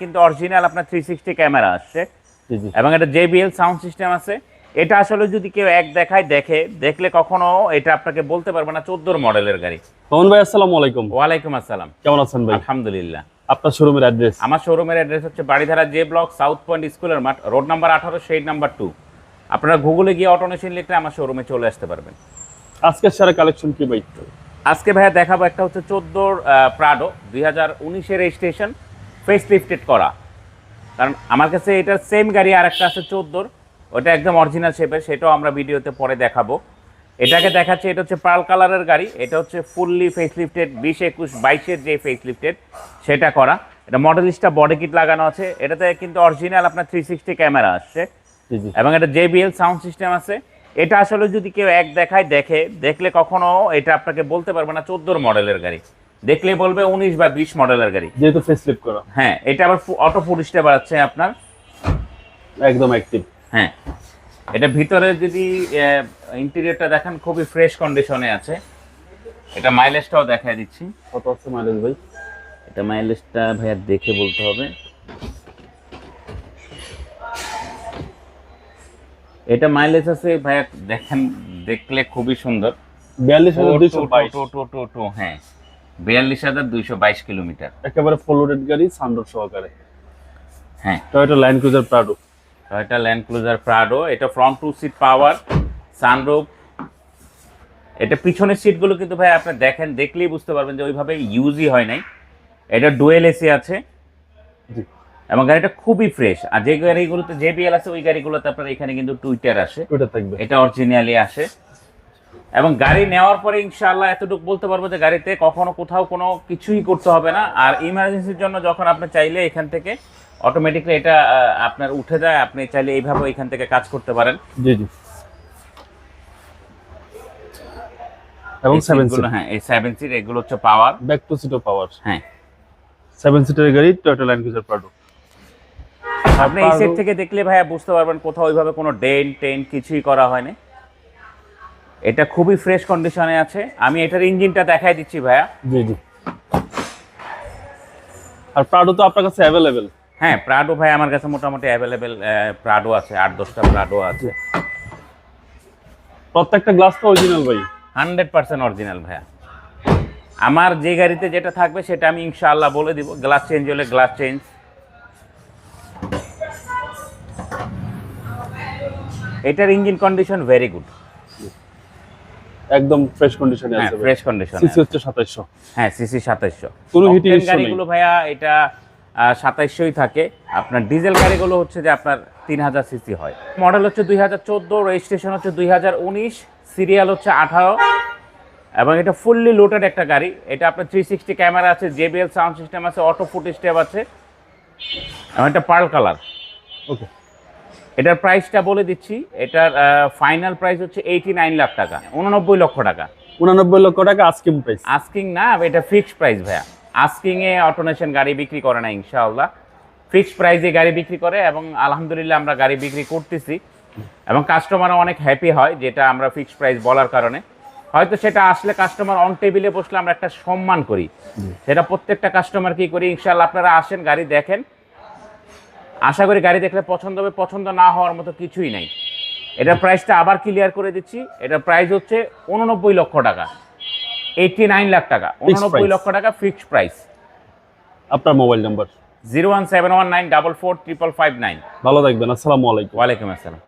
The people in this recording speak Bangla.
কিন্তু অরিজিনাল আপনার থ্রি সিক্সটি ক্যামেরা আসছে। এবং এটা জেবিএল সাউন্ড সিস্টেম আছে। এটা আসলে যদি কেউ এক দেখায় দেখে দেখলে কখনো এটা আপনাকে বলতে পারবে না চোদ্দোর মডেলের গাড়ি। মোহন ভাই আসসালামু আলাইকুম। ওয়ালাইকুম আসসালাম। কেমন আছেন ভাই? আলহামদুলিল্লাহ। আপনার শোরুমের অ্যাড্রেস আমার শোরুমের অ্যাড্রেস হচ্ছে Baridhara J block south point স্কুলের মাঠ রোড নাম্বার আঠারো শেড নাম্বার টু আপনারা গুগলে গিয়ে অটোনেশন লিখলে আমার শোরুমে চলে আসতে পারবেন। আজকে সারা কালেকশন কি ভাই? আজকে ভাইয়া দেখাবো একটা হচ্ছে চোদ্দোর প্রাডো দুই হাজার উনিশের রেজিস্ট্রেশন ফেস লিফটেড করা কারণ আমার কাছে এটার সেম গাড়ি আর একটা আছে চোদ্দোর। ওটা একদম অরিজিনাল শেপের সেটাও আমরা ভিডিওতে পরে দেখাবো। এটাকে দেখাচ্ছে এটা হচ্ছে পার্ল কালারের গাড়ি এটা হচ্ছে ফুললি ফেস লিফটেড বিশ একুশ বাইশের যে ফেস লিফটেড সেটা করা। এটা মডেলিস্টটা বডি কিট লাগানো আছে। এটাতে কিন্তু অরিজিনাল আপনার থ্রি সিক্সটি ক্যামেরা আসছে। এবং এটা জেবিএল সাউন্ড সিস্টেম আছে। এটা আসলে যদি কেউ এক দেখায় দেখে দেখলে কখনো এটা আপনাকে বলতে পারবে না চোদ্দোর মডেলের গাড়ি। দেখলে বলবে উনিশ বা বিশ মডেলের গাড়ি। যেহেতু করা। হ্যাঁ এটা আবার অটো ফুড স্টেপ আছে আপনার। একদম অ্যাক্টিভ হ্যাঁ এটা ভিতরে যদি ইন্টেরিয়রটা দেখেন খুবই ফ্রেশ কন্ডিশনে আছে। এটা মাইলেজটাও দেখায় দিচ্ছি। কত আছে মাইলেজ ভাই? এটা মাইলেজটা ভাইয়া দেখে বলতে হবে। এটা মাইলেজ আছে ভাইয়া দেখেন দেখলে খুবই সুন্দর। বিয়াল্লিশ হাজার দুইশো বাইশ। হ্যাঁ। বিয়াল্লিশ হাজার দুইশো বাইশ কিলোমিটার। একেবারে ফুল লোডেড গাড়ি সানরুফ সহকারে। হ্যাঁ। Toyota Land Cruiser Prado Toyota Land Cruiser Prado এটা front two seat power sunroof এটা পিছনের সিটগুলো কিন্তু ভাই আপনি দেখেন দেখলেই বুঝতে পারবেন যে ওইভাবে ইউজই হয় নাই। এটা ডুয়েল এসি আছে। এবং গাড়িটা খুবই ফ্রেশ আর যে গাড়িগুলোতে জেবিএল আছে ওই গাড়িগুলোতে আপনার এখানে কিন্তু টুইটার আসে। এটা অরিজিনালি আসে। এবং গাড়ি নেওয়ার পরে ইনশাআল্লাহ এতটুকু বলতে পারব যে গাড়িতে কখনো কোথাও কোনো কিছুই করতে হবে না। আর ইমার্জেন্সির জন্য যখন আপনি চাইলে এখান থেকে অটোমেটিকলি এটা আপনার উঠে যায়। আপনি চাইলে এইভাবে এখান থেকে কাজ করতে পারেন। জি জি। এবং সেভেন সিট হ্যাঁ এই সেভেন সিট এগুলো হচ্ছে পাওয়ার ব্যাক টু সিটও পাওয়ার হ্যাঁ। সেভেন সিটের গাড়ি টয়োটা ল্যান্ড ক্রুজার প্রাডো আপনি এই সেট থেকে দেখলে ভাইয়া বুঝতে পারবেন কোথাও ওইভাবে কোনো ডেন টেন কিছুই করা হয়নি। এটা খুবই ফ্রেশ কন্ডিশনে আছে। আমি এটার ইঞ্জিনটা দেখাই দিচ্ছি ভাইয়া। জি জি। আর প্রাডো তো আপনার কাছে অ্যাভেলেবেল হ্যাঁ প্রাডো ভাই আমার কাছে মোটামুটি অ্যাভেলেবেল প্রাডো আছে আট দশটা প্রাডো আছে। প্রত্যেকটা গ্লাস তো অরিজিনাল ভাই। হান্ড্রেড পার্সেন্ট অরিজিনাল ভাইয়া। আমার যে গাড়িতে যেটা থাকবে সেটা আমি ইনশাআল্লাহ বলে দিব। গ্লাস চেঞ্জ হলে গ্লাস চেঞ্জ এটার ইঞ্জিন কন্ডিশন ভেরি গুড একদম ফ্রেশ কন্ডিশনে হ্যাঁ আছে ফ্রেশ কন্ডিশন সিসি হচ্ছে সাতাইশশো। হ্যাঁ সিসি সাতাইশশো। কোনো heating issue নেই। গাড়িগুলো ভাইয়া এটা সাতাইশশোই থাকে। আপনার ডিজেল গাড়িগুলো হচ্ছে যে আপনার তিন হাজার সিসি হয়। মডেল হচ্ছে দুই হাজার চোদ্দ রেজিস্ট্রেশন হচ্ছে দুই হাজার উনিশ সিরিয়াল হচ্ছে আঠারো। এবং এটা ফুললি লোডেড একটা গাড়ি। এটা আপনার থ্রি সিক্সটি ক্যামেরা আছে জেবিএল সাউন্ড সিস্টেম আছে অটো ফুট স্টেপ আছে। এবং এটা পার্ল কালার ওকে এটার প্রাইসটা বলে দিচ্ছি। এটার ফাইনাল প্রাইস হচ্ছে এইটি নাইন লাখ টাকা। উননব্বই লক্ষ টাকা। উনানব্বই লক্ষ টাকা আস্কিং প্রাইস আস্কিং না এটা ফিক্সড প্রাইস ভাইয়া। আস্কিং এ অটোনেশন গাড়ি বিক্রি করে না ইনশাআল্লাহ। ফিক্সড প্রাইসে গাড়ি বিক্রি করে এবং আলহামদুলিল্লাহ আমরা গাড়ি বিক্রি করতেছি। এবং কাস্টমারও অনেক হ্যাপি হয় যেটা আমরা ফিক্সড প্রাইস বলার কারণে। হয়তো সেটা আসলে কাস্টমার অন টেবিলে বসলে আমরা একটা সম্মান করি। সেটা প্রত্যেকটা কাস্টমার কি করি। ইনশাআল্লাহ আপনারা আসেন গাড়ি দেখেন। আশা করি গাড়ি দেখলে পছন্দ হবে পছন্দ না হওয়ার মতো কিছুই নাই। এটার প্রাইসটা আবার ক্লিয়ার করে দিচ্ছি। এটার প্রাইস হচ্ছে উননব্বই লক্ষ টাকা। এইটটি নাইন লাখ টাকা। উননব্বই লক্ষ টাকা ফিক্সড প্রাইস আপনার mobile number zero one seven one nine double four triple five nine ভালো থাকবেন আসসালামু আলাইকুম। ওয়ালাইকুম আসসালাম।